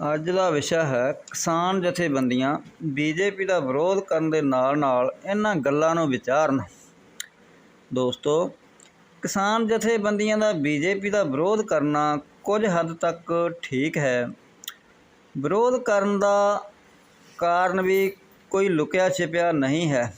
ਅੱਜ ਦਾ ਵਿਸ਼ਾ ਹੈ ਕਿਸਾਨ ਜਥੇਬੰਦੀਆਂ ਬੀਜੇਪੀ ਦਾ ਵਿਰੋਧ ਕਰਨ ਦੇ ਨਾਲ ਨਾਲ ਇਹਨਾਂ ਗੱਲਾਂ ਨੂੰ ਵਿਚਾਰਨ। ਦੋਸਤੋ, ਕਿਸਾਨ ਜਥੇਬੰਦੀਆਂ ਦਾ ਬੀਜੇਪੀ ਦਾ ਵਿਰੋਧ ਕਰਨਾ ਕੁਝ ਹੱਦ ਤੱਕ ਠੀਕ ਹੈ। ਵਿਰੋਧ ਕਰਨ ਦਾ ਕਾਰਨ ਵੀ ਕੋਈ ਲੁਕਿਆ ਛਿਪਿਆ ਨਹੀਂ ਹੈ।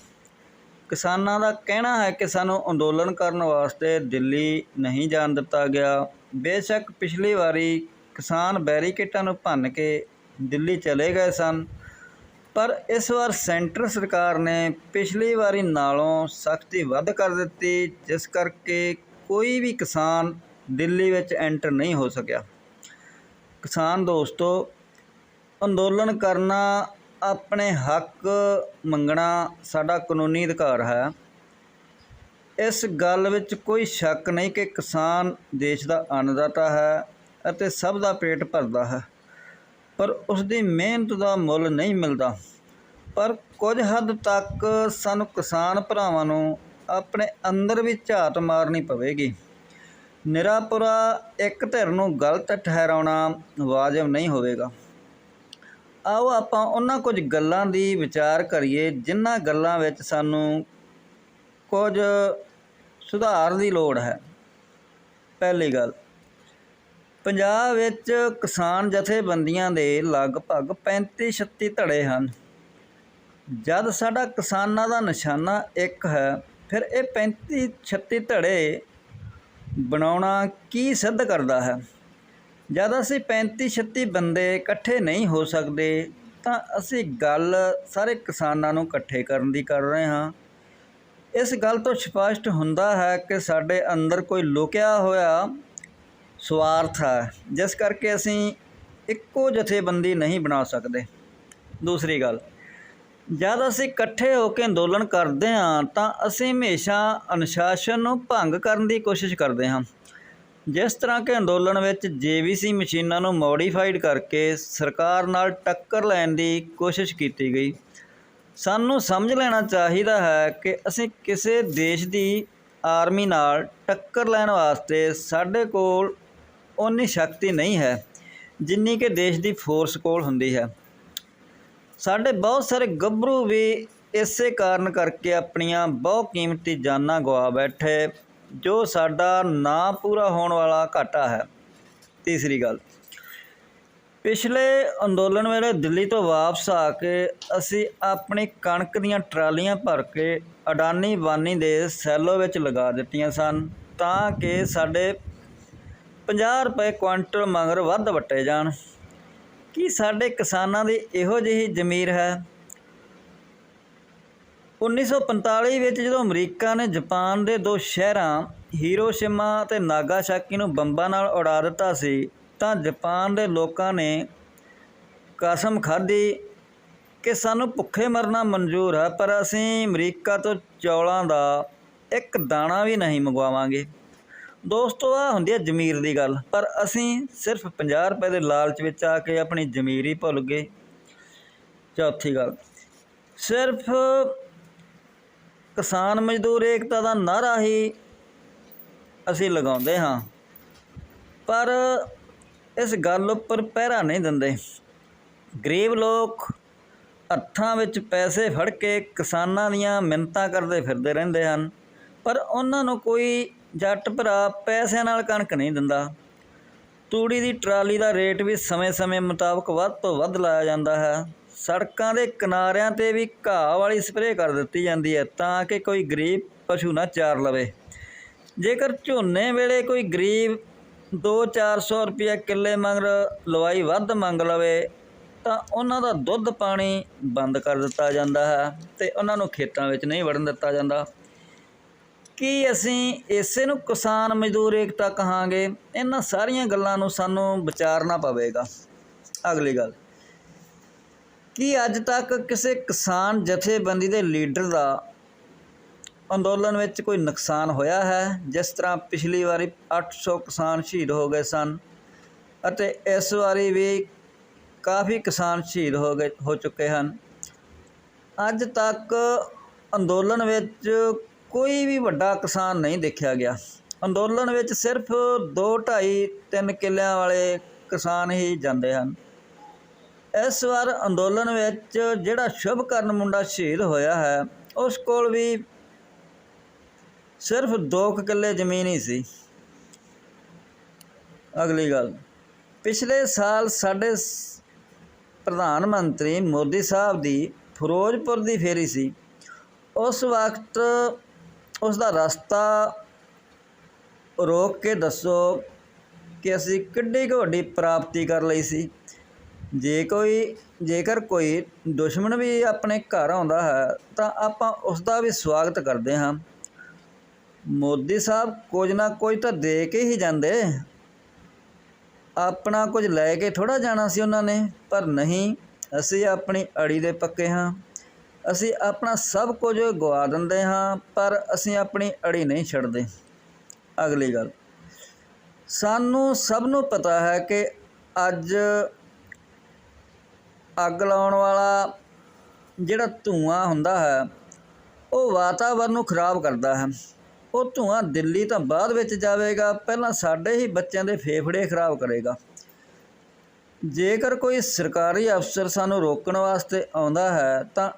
ਕਿਸਾਨਾਂ ਦਾ ਕਹਿਣਾ ਹੈ ਕਿ ਸਾਨੂੰ ਅੰਦੋਲਨ ਕਰਨ ਵਾਸਤੇ ਦਿੱਲੀ ਨਹੀਂ ਜਾਣ ਦਿੱਤਾ ਗਿਆ। ਬੇਸ਼ੱਕ ਪਿਛਲੀ ਵਾਰੀ ਕਿਸਾਨ ਬੈਰੀਕੇਟਾਂ ਨੂੰ ਭੰਨ ਕੇ ਦਿੱਲੀ ਚਲੇ ਗਏ ਸਨ। ਪਰ ਇਸ ਵਾਰ ਸੈਂਟਰ ਸਰਕਾਰ ਨੇ ਪਿਛਲੀ ਵਾਰੀ ਨਾਲੋਂ ਸਖਤੀ ਵੱਧ ਕਰ ਦਿੱਤੀ, ਜਿਸ ਕਰਕੇ ਕੋਈ ਵੀ ਕਿਸਾਨ ਦਿੱਲੀ ਵਿੱਚ ਐਂਟਰ ਨਹੀਂ ਹੋ ਸਕਿਆ। ਕਿਸਾਨ ਦੋਸਤੋ, ਅੰਦੋਲਨ ਕਰਨਾ ਆਪਣੇ ਹੱਕ ਮੰਗਣਾ ਸਾਡਾ ਕਾਨੂੰਨੀ ਅਧਿਕਾਰ ਹੈ। ਇਸ ਗੱਲ ਵਿੱਚ ਕੋਈ ਸ਼ੱਕ ਨਹੀਂ ਕਿ ਕਿਸਾਨ ਦੇਸ਼ ਦਾ ਅੰਨਦਾਤਾ ਹੈ। ਅਤੇ ਸਭ ਦਾ ਪੇਟ ਭਰਦਾ ਹੈ। ਪਰ ਉਸ ਦੀ ਮਿਹਨਤ ਦਾ ਮੁੱਲ ਨਹੀਂ ਮਿਲਦਾ। ਪਰ ਕੁਝ ਹੱਦ ਤੱਕ ਸਾਨੂੰ ਕਿਸਾਨ ਭਰਾਵਾਂ ਨੂੰ ਆਪਣੇ ਅੰਦਰ ਵੀ ਝਾਤ ਮਾਰਨੀ ਪਵੇਗੀ। ਨਿਰਾਪੁਰਾ ਇੱਕ ਧਿਰ ਨੂੰ ਗਲਤ ਠਹਿਰਾਉਣਾ ਵਾਜਬ ਨਹੀਂ ਹੋਵੇਗਾ। ਆਓ ਆਪਾਂ ਉਹਨਾਂ ਕੁਝ ਗੱਲਾਂ ਦੀ ਵਿਚਾਰ ਕਰੀਏ, ਜਿਨ੍ਹਾਂ ਗੱਲਾਂ ਵਿੱਚ ਸਾਨੂੰ ਕੁਝ ਸੁਧਾਰ ਦੀ ਲੋੜ ਹੈ। ਪਹਿਲੀ ਗੱਲ ਪੰਜਾਬ ਵਿੱਚ ਕਿਸਾਨ ਜਥੇਬੰਦੀਆਂ ਦੇ ਲਗਭਗ 35 36 ਧੜੇ ਹਨ। ਜਦ ਸਾਡਾ ਕਿਸਾਨਾਂ ਦਾ ਨਿਸ਼ਾਨਾ ਇੱਕ ਹੈ, ਫਿਰ ਇਹ 35 36 ਧੜੇ ਬਣਾਉਣਾ ਕੀ ਸਿੱਧ ਕਰਦਾ ਹੈ? ਜਦ ਅਸੀਂ 35 36 ਬੰਦੇ ਇਕੱਠੇ ਨਹੀਂ ਹੋ ਸਕਦੇ, ਤਾਂ ਅਸੀਂ ਗੱਲ ਸਾਰੇ ਕਿਸਾਨਾਂ ਨੂੰ ਇਕੱਠੇ ਕਰਨ ਦੀ ਕਰ ਰਹੇ ਹਾਂ। ਇਸ ਗੱਲ ਤੋਂ ਸਪਸ਼ਟ ਹੁੰਦਾ ਹੈ ਕਿ ਸਾਡੇ ਅੰਦਰ ਕੋਈ ਲੁਕਿਆ ਹੋਇਆ ਸਵਾਰਥ ਹੈ। ਜਿਸ ਕਰਕੇ ਅਸੀਂ ਇੱਕੋ ਜਥੇਬੰਦੀ ਨਹੀਂ ਬਣਾ ਸਕਦੇ। ਦੂਸਰੀ ਗੱਲ, ਜਦ ਅਸੀਂ ਇਕੱਠੇ ਹੋ ਕੇ ਅੰਦੋਲਨ ਕਰਦੇ ਹਾਂ, ਤਾਂ ਅਸੀਂ ਹਮੇਸ਼ਾ ਅਨੁਸ਼ਾਸਨ ਨੂੰ ਭੰਗ ਕਰਨ ਦੀ ਕੋਸ਼ਿਸ਼ ਕਰਦੇ ਹਾਂ। ਜਿਸ ਤਰ੍ਹਾਂ ਕਿ ਅੰਦੋਲਨ ਵਿੱਚ ਜੀਵੀਸੀ ਮਸ਼ੀਨਾਂ ਨੂੰ ਮੋਡੀਫਾਈਡ ਕਰਕੇ ਸਰਕਾਰ ਨਾਲ ਟੱਕਰ ਲੈਣ ਦੀ ਕੋਸ਼ਿਸ਼ ਕੀਤੀ ਗਈ। ਸਾਨੂੰ ਸਮਝ ਲੈਣਾ ਚਾਹੀਦਾ ਹੈ ਕਿ ਅਸੀਂ ਕਿਸੇ ਦੇਸ਼ ਦੀ ਆਰਮੀ ਨਾਲ ਟੱਕਰ ਲੈਣ ਵਾਸਤੇ ਸਾਡੇ ਕੋਲ ਉਨੀ ਸ਼ਕਤੀ ਨਹੀਂ ਹੈ ਜਿੰਨੀ ਕਿ ਦੇਸ਼ ਦੀ ਫੋਰਸ ਕੋਲ ਹੁੰਦੀ ਹੈ। ਸਾਡੇ ਬਹੁਤ ਸਾਰੇ ਗੱਭਰੂ ਵੀ ਇਸੇ ਕਾਰਨ ਕਰਕੇ ਆਪਣੀਆਂ ਬਹੁਤ ਕੀਮਤੀ ਜਾਨਾਂ ਗਵਾ ਬੈਠੇ, ਜੋ ਸਾਡਾ ਨਾ ਪੂਰਾ ਹੋਣ ਵਾਲਾ ਘਾਟਾ ਹੈ। ਤੀਸਰੀ ਗੱਲ, ਪਿਛਲੇ ਅੰਦੋਲਨ ਵੇਲੇ ਦਿੱਲੀ ਤੋਂ ਵਾਪਸ ਆ ਕੇ ਅਸੀਂ ਆਪਣੀ ਕਣਕ ਦੀਆਂ ਟਰਾਲੀਆਂ ਭਰ ਕੇ ਅਡਾਨੀ ਬਾਨੀ ਦੇ ਸੈਲੋ ਵਿੱਚ ਲਗਾ ਦਿੱਤੀਆਂ ਸਨ, ਤਾਂ ਕਿ ਸਾਡੇ 50 ਰੁਪਏ ਕੁਇੰਟਲ ਮਗਰ ਵੱਧ ਵਟੇ ਜਾਣ। ਕੀ ਸਾਡੇ ਕਿਸਾਨਾਂ ਦੀ ਇਹੋ ਜਿਹੀ ਜ਼ਮੀਰ ਹੈ? 1945 ਵਿੱਚ ਜਦੋਂ ਅਮਰੀਕਾ ਨੇ ਜਾਪਾਨ ਦੇ ਦੋ ਸ਼ਹਿਰਾਂ ਹੀਰੋਸ਼ਿਮਾ ਅਤੇ ਨਾਗਾਸਾਕੀ ਨੂੰ ਬੰਬਾਂ ਨਾਲ ਉਡਾ ਦਿੱਤਾ ਸੀ, ਤਾਂ ਜਾਪਾਨ ਦੇ ਲੋਕਾਂ ਨੇ ਕਸਮ ਖਾਧੀ ਕਿ ਸਾਨੂੰ ਭੁੱਖੇ ਮਰਨਾ ਮਨਜ਼ੂਰ ਹੈ, ਪਰ ਅਸੀਂ ਅਮਰੀਕਾ ਤੋਂ ਚੌਲਾਂ ਦਾ ਇੱਕ ਦਾਣਾ ਵੀ ਨਹੀਂ ਮੰਗਵਾਵਾਂਗੇ। ਦੋਸਤੋ ਆ ਹੁੰਦੀ ਹੈ ਜ਼ਮੀਰ ਦੀ ਗੱਲ, ਪਰ ਅਸੀਂ ਸਿਰਫ 50 ਰੁਪਏ ਦੇ ਲਾਲਚ ਵਿੱਚ ਆ ਕੇ ਆਪਣੀ ਜ਼ਮੀਰ ਹੀ ਭੁੱਲ ਗਏ। ਚੌਥੀ ਗੱਲ, ਸਿਰਫ ਕਿਸਾਨ ਮਜ਼ਦੂਰ ਏਕਤਾ ਦਾ ਨਾਰਾ ਹੀ ਅਸੀਂ ਲਗਾਉਂਦੇ ਹਾਂ, ਪਰ ਇਸ ਗੱਲ ਉੱਪਰ ਪਹਿਰਾ ਨਹੀਂ ਦਿੰਦੇ। ਗਰੀਬ ਲੋਕ ਹੱਥਾਂ ਵਿੱਚ ਪੈਸੇ ਫੜ ਕੇ ਕਿਸਾਨਾਂ ਦੀਆਂ ਮਿੰਨਤਾਂ ਕਰਦੇ ਫਿਰਦੇ ਰਹਿੰਦੇ ਹਨ, ਪਰ ਉਹਨਾਂ ਨੂੰ ਕੋਈ ਜੱਟ ਭਰਾ ਪੈਸਿਆਂ ਨਾਲ ਕਣਕ ਨਹੀਂ ਦਿੰਦਾ। ਤੂੜੀ ਦੀ ਟਰਾਲੀ ਦਾ ਰੇਟ ਵੀ ਸਮੇਂ-ਸਮੇਂ ਮੁਤਾਬਕ ਵੱਧ ਤੋਂ ਵੱਧ ਲਾਇਆ ਜਾਂਦਾ ਹੈ। ਸੜਕਾਂ ਦੇ ਕਿਨਾਰਿਆਂ ਤੇ ਵੀ ਘਾਹ ਵਾਲੀ ਸਪਰੇਅ ਕਰ ਦਿੱਤੀ ਜਾਂਦੀ ਹੈ ਤਾਂ ਕਿ ਕੋਈ ਗਰੀਬ ਪਸ਼ੂ ਨਾ ਚਾਰ ਲਵੇ। ਜੇਕਰ ਝੋਨੇ ਵੇਲੇ ਕੋਈ ਗਰੀਬ 2-400 ਰੁਪਏ ਕਿੱਲੇ ਮੰਗ ਲਵਾਈ ਵੱਧ ਮੰਗ ਲਵੇ, ਤਾਂ ਉਹਨਾਂ ਦਾ ਦੁੱਧ ਪਾਣੀ ਬੰਦ ਕਰ ਦਿੱਤਾ ਜਾਂਦਾ ਹੈ ਤੇ ਉਹਨਾਂ ਨੂੰ ਖੇਤਾਂ ਵਿੱਚ ਨਹੀਂ ਵੜਨ ਦਿੱਤਾ ਜਾਂਦਾ। ਕੀ ਅਸੀਂ ਇਸੇ ਨੂੰ ਕਿਸਾਨ ਮਜ਼ਦੂਰ ਏਕਤਾ ਕਹਾਂਗੇ? ਇਹਨਾਂ ਸਾਰੀਆਂ ਗੱਲਾਂ ਨੂੰ ਸਾਨੂੰ ਵਿਚਾਰਨਾ ਪਵੇਗਾ। ਅਗਲੀ ਗੱਲ। ਕੀ ਅੱਜ ਤੱਕ ਕਿਸੇ ਕਿਸਾਨ ਜਥੇਬੰਦੀ ਦੇ ਲੀਡਰ ਦਾ ਅੰਦੋਲਨ ਵਿੱਚ ਕੋਈ ਨੁਕਸਾਨ ਹੋਇਆ ਹੈ? ਜਿਸ ਤਰ੍ਹਾਂ ਪਿਛਲੀ ਵਾਰੀ 800 ਕਿਸਾਨ ਸ਼ਹੀਦ ਹੋ ਗਏ ਸਨ ਅਤੇ ਇਸ ਵਾਰੀ ਵੀ ਕਾਫੀ ਕਿਸਾਨ ਸ਼ਹੀਦ ਹੋ ਗਏ, ਹੋ ਚੁੱਕੇ ਹਨ। ਅੱਜ ਤੱਕ ਅੰਦੋਲਨ ਵਿੱਚ ਕੋਈ ਵੀ ਵੱਡਾ ਕਿਸਾਨ ਨਹੀਂ ਦੇਖਿਆ ਗਿਆ। ਅੰਦੋਲਨ ਵਿੱਚ ਸਿਰਫ 2 2.5 3 ਕਿੱਲਿਆਂ ਵਾਲੇ ਕਿਸਾਨ ਹੀ ਜਾਂਦੇ ਹਨ। ਇਸ ਵਾਰ ਅੰਦੋਲਨ ਵਿੱਚ ਜਿਹੜਾ ਸ਼ੁਭਕਰਨ ਮੁੰਡਾ ਸ਼ਹੀਦ ਹੋਇਆ ਹੈ, ਉਸ ਕੋਲ ਵੀ ਸਿਰਫ 2 ਕਿੱਲੇ ਜ਼ਮੀਨ ਹੀ ਸੀ। ਅਗਲੀ ਗੱਲ, ਪਿਛਲੇ ਸਾਲ ਸਾਡੇ ਪ੍ਰਧਾਨ ਮੰਤਰੀ ਮੋਦੀ ਸਾਹਿਬ ਦੀ ਫਿਰੋਜ਼ਪੁਰ ਦੀ ਫੇਰੀ ਸੀ। ਉਸ ਵਕਤ ਉਸ ਦਾ ਰਸਤਾ ਰੋਕ ਕੇ ਦੱਸੋ ਕਿ ਅਸੀਂ ਕਿੱਡੀ ਕੁ ਵੱਡੀ ਪ੍ਰਾਪਤੀ ਕਰ ਲਈ ਸੀ। ਜੇ ਕੋਈ, ਜੇਕਰ ਕੋਈ ਦੁਸ਼ਮਣ ਵੀ ਆਪਣੇ ਘਰ ਆਉਂਦਾ ਹੈ, ਤਾਂ ਆਪਾਂ ਉਸ ਦਾ ਵੀ ਸਵਾਗਤ ਕਰਦੇ ਹਾਂ। ਮੋਦੀ ਸਾਹਿਬ ਕੁਝ ਨਾ ਕੁਝ ਤਾਂ ਦੇ ਕੇ ਹੀ ਜਾਂਦੇ। ਆਪਣਾ ਕੁਝ ਲੈ ਕੇ ਥੋੜਾ ਜਾਣਾ ਸੀ ਉਹਨਾਂ ਨੇ, ਪਰ ਨਹੀਂ, ਅਸੀਂ ਆਪਣੀ ਅੜੀ ਦੇ ਪੱਕੇ ਹਾਂ। ਅਸੀਂ ਆਪਣਾ ਸਭ ਕੁਝ ਗਵਾ ਦਿੰਦੇ ਹਾਂ, ਪਰ ਅਸੀਂ ਆਪਣੀ ਅੜੀ ਨਹੀਂ ਛੱਡਦੇ। ਅਗਲੀ ਗੱਲ। ਸਾਨੂੰ ਸਭ ਨੂੰ ਪਤਾ ਹੈ ਕਿ ਅੱਜ ਅੱਗ ਲਾਉਣ ਵਾਲਾ ਜਿਹੜਾ ਧੂਆਂ ਹੁੰਦਾ ਹੈ, ਉਹ ਵਾਤਾਵਰਨ ਨੂੰ ਖਰਾਬ ਕਰਦਾ ਹੈ। ਉਹ ਧੂਆਂ ਦਿੱਲੀ ਤਾਂ ਬਾਅਦ ਵਿੱਚ ਜਾਵੇਗਾ, ਪਹਿਲਾਂ ਸਾਡੇ ਹੀ ਬੱਚਿਆਂ ਦੇ ਫੇਫੜੇ ਖਰਾਬ ਕਰੇਗਾ। ਜੇਕਰ ਕੋਈ ਸਰਕਾਰੀ ਅਫਸਰ ਸਾਨੂੰ ਰੋਕਣ ਵਾਸਤੇ ਆਉਂਦਾ ਹੈ, ਤਾਂ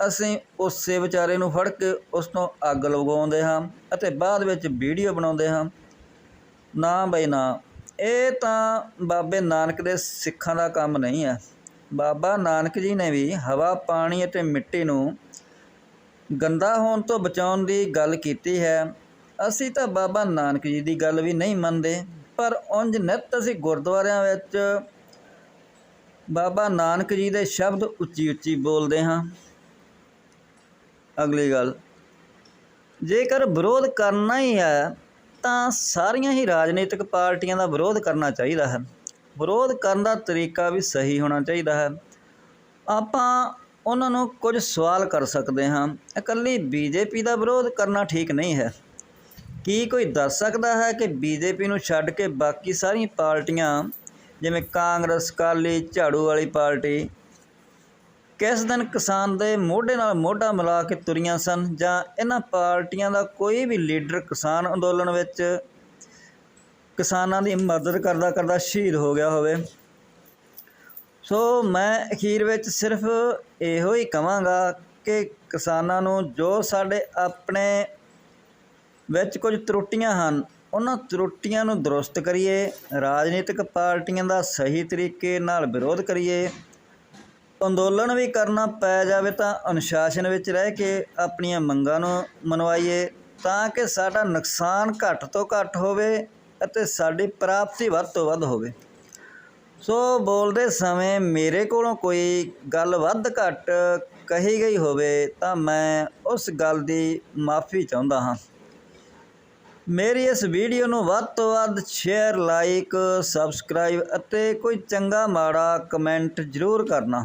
ਅਸੀਂ ਉਸੇ ਵਿਚਾਰੇ ਨੂੰ ਫੜ ਕੇ ਉਸ ਤੋਂ ਅੱਗ ਲਗਾਉਂਦੇ ਹਾਂ ਅਤੇ ਬਾਅਦ ਵਿੱਚ ਵੀਡੀਓ ਬਣਾਉਂਦੇ ਹਾਂ। ਨਾ ਬਈ ਨਾ, ਇਹ ਤਾਂ ਬਾਬੇ ਨਾਨਕ ਦੇ ਸਿੱਖਾਂ ਦਾ ਕੰਮ ਨਹੀਂ ਹੈ। ਬਾਬਾ ਨਾਨਕ ਜੀ ਨੇ ਵੀ ਹਵਾ, ਪਾਣੀ ਅਤੇ ਮਿੱਟੀ ਨੂੰ ਗੰਦਾ ਹੋਣ ਤੋਂ ਬਚਾਉਣ ਦੀ ਗੱਲ ਕੀਤੀ ਹੈ। ਅਸੀਂ ਤਾਂ ਬਾਬਾ ਨਾਨਕ ਜੀ ਦੀ ਗੱਲ ਵੀ ਨਹੀਂ ਮੰਨਦੇ, ਪਰ ਉਂਝ ਨਿੱਤ ਅਸੀਂ ਗੁਰਦੁਆਰਿਆਂ ਵਿੱਚ ਬਾਬਾ ਨਾਨਕ ਜੀ ਦੇ ਸ਼ਬਦ ਉੱਚੀ ਉੱਚੀ ਬੋਲਦੇ ਹਾਂ। ਅਗਲੀ ਗੱਲ। ਜੇਕਰ ਵਿਰੋਧ ਕਰਨਾ ਹੀ ਹੈ, ਤਾਂ ਸਾਰੀਆਂ ਹੀ ਰਾਜਨੀਤਿਕ ਪਾਰਟੀਆਂ ਦਾ ਵਿਰੋਧ ਕਰਨਾ ਚਾਹੀਦਾ ਹੈ। ਵਿਰੋਧ ਕਰਨ ਦਾ ਤਰੀਕਾ ਵੀ ਸਹੀ ਹੋਣਾ ਚਾਹੀਦਾ ਹੈ। ਆਪਾਂ ਉਹਨਾਂ ਨੂੰ ਕੁਝ ਸਵਾਲ ਕਰ ਸਕਦੇ ਹਾਂ। ਇਕੱਲੀ ਬੀਜੇਪੀ ਦਾ ਵਿਰੋਧ ਕਰਨਾ ਠੀਕ ਨਹੀਂ ਹੈ। ਕੀ ਕੋਈ ਦੱਸ ਸਕਦਾ ਹੈ ਕਿ ਬੀਜੇਪੀ ਨੂੰ ਛੱਡ ਕੇ ਬਾਕੀ ਸਾਰੀਆਂ ਪਾਰਟੀਆਂ, ਜਿਵੇਂ ਕਾਂਗਰਸ ਕਾਲੀ ਝਾੜੂ ਵਾਲੀ ਪਾਰਟੀ ਕਿਸ ਦਿਨ ਕਿਸਾਨ ਦੇ ਮੋਢੇ ਨਾਲ ਮੋਢਾ ਮਿਲਾ ਕੇ ਤੁਰੀਆਂ ਸਨ ਜਾਂ ਇਹਨਾਂ ਪਾਰਟੀਆਂ ਦਾ ਕੋਈ ਵੀ ਲੀਡਰ ਕਿਸਾਨ ਅੰਦੋਲਨ ਵਿੱਚ ਕਿਸਾਨਾਂ ਦੀ ਮਦਦ ਕਰਦਾ ਕਰਦਾ ਸ਼ਹੀਦ ਹੋ ਗਿਆ ਹੋਵੇ? ਸੋ ਮੈਂ ਅਖੀਰ ਵਿੱਚ ਸਿਰਫ ਇਹੋ ਹੀ ਕਹਾਂਗਾ ਕਿ ਕਿਸਾਨਾਂ ਨੂੰ ਜੋ ਸਾਡੇ ਆਪਣੇ ਵਿੱਚ ਕੁਝ ਤਰੁੱਟੀਆਂ ਹਨ, ਉਹਨਾਂ ਤਰੁੱਟੀਆਂ ਨੂੰ ਦਰੁਸਤ ਕਰੀਏ, ਰਾਜਨੀਤਿਕ ਪਾਰਟੀਆਂ ਦਾ ਸਹੀ ਤਰੀਕੇ ਨਾਲ ਵਿਰੋਧ ਕਰੀਏ ਅੰਦੋਲਨ ਵੀ ਕਰਨਾ ਪੈ ਜਾਵੇ ਤਾਂ ਅਨੁਸ਼ਾਸਨ ਵਿੱਚ ਰਹਿ ਕੇ ਆਪਣੀਆਂ ਮੰਗਾਂ ਨੂੰ ਮਨਵਾਈਏ ਤਾਂ ਕਿ ਸਾਡਾ ਨੁਕਸਾਨ ਘੱਟ ਤੋਂ ਘੱਟ ਹੋਵੇ ਅਤੇ ਸਾਡੀ ਪ੍ਰਾਪਤੀ ਵੱਧ ਤੋਂ ਵੱਧ ਹੋਵੇ। ਸੋ ਬੋਲਦੇ ਸਮੇਂ ਮੇਰੇ ਕੋਲੋਂ ਕੋਈ ਗੱਲ ਵੱਧ ਘੱਟ ਕਹੀ ਗਈ ਹੋਵੇ ਤਾਂ ਮੈਂ ਉਸ ਗੱਲ ਦੀ ਮਾਫੀ ਚਾਹੁੰਦਾ ਹਾਂ। ਮੇਰੀ ਇਸ ਵੀਡੀਓ ਨੂੰ ਵੱਧ ਤੋਂ ਵੱਧ ਸ਼ੇਅਰ ਲਾਈਕ ਸਬਸਕ੍ਰਾਈਬ ਅਤੇ ਕੋਈ ਚੰਗਾ ਮਾੜਾ ਕਮੈਂਟ ਜ਼ਰੂਰ ਕਰਨਾ।